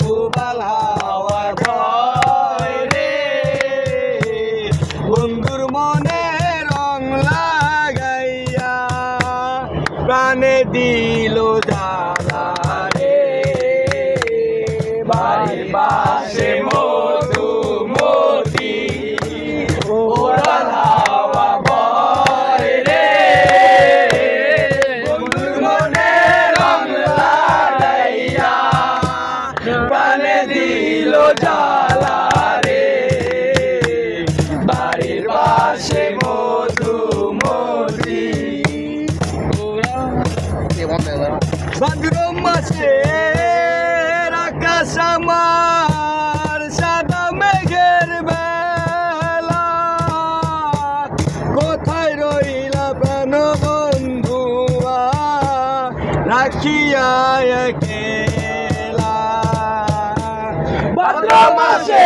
পুবাল হাওয়ার রে। বন্ধুর মনে রং লাগাইয়া প্রাণে দিল জ্বালা রে। পাশে মধুমতি প্রাণে দিল জ্বালা রে বাড়ির পাশে মধুমতি ভাদ্র মাসে আকাশ আমার সাদা মেঘের বেলা। কোথায় রইলা প্রাণ বন্ধুয়া রাখিয়া একেলা ভাদ্র মাসে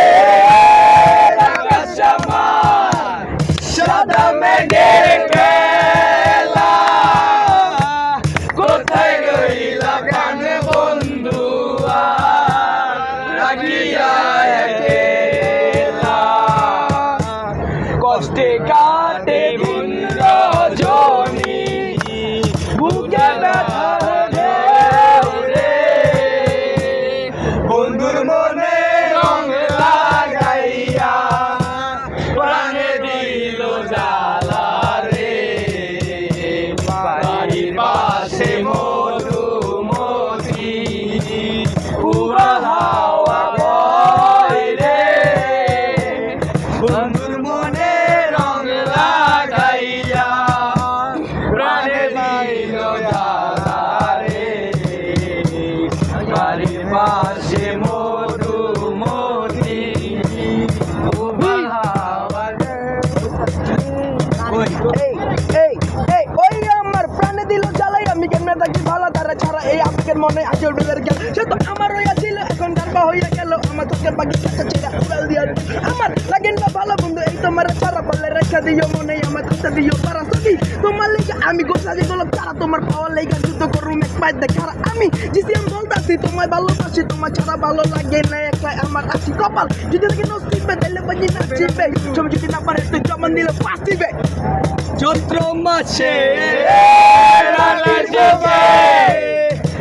পাশে তারা ছাড়া এই আজকের মনে আজল বেলের গেল সে তো আমার হইয়া ছিল এখন তার বা হইয়া গেল আমার চোখের বাকি কাছে ছেড়ে উড়াল দিয়া আমার লাগেন না ভালো বন্ধু এই তোমার ছাড়া পারলে রেখা দিও মনে আমার কাছে দিও তারা সবই তোমার লেগে আমি গোসা দিয়ে গেল তারা তোমার পাওয়ার লেগে যুদ্ধ করুম এক পাই দেখ আমি জিসি আমি বলতাছি তোমায় ভালোবাসি তোমার ছাড়া ভালো লাগে না একলাই আমার আছি কপাল যদি লাগে নসিবে তাহলে বাজি নাচিবে ছবি যদি না পারে তুই জমা নিলে পাসিবে চৈত্র মাসে রাতে জেগে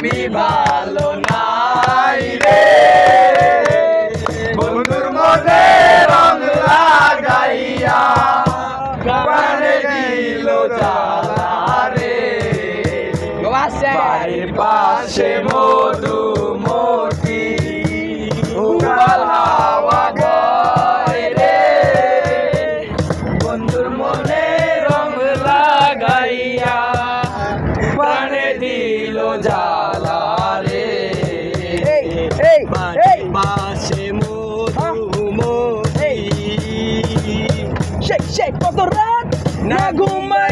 আমি ভালো নাই রে। বন্ধুর মধ্যে রং লাগাইয়া প্রাণে দিল রে। পাশে Madhumati shake, shake, pasarat na gumay.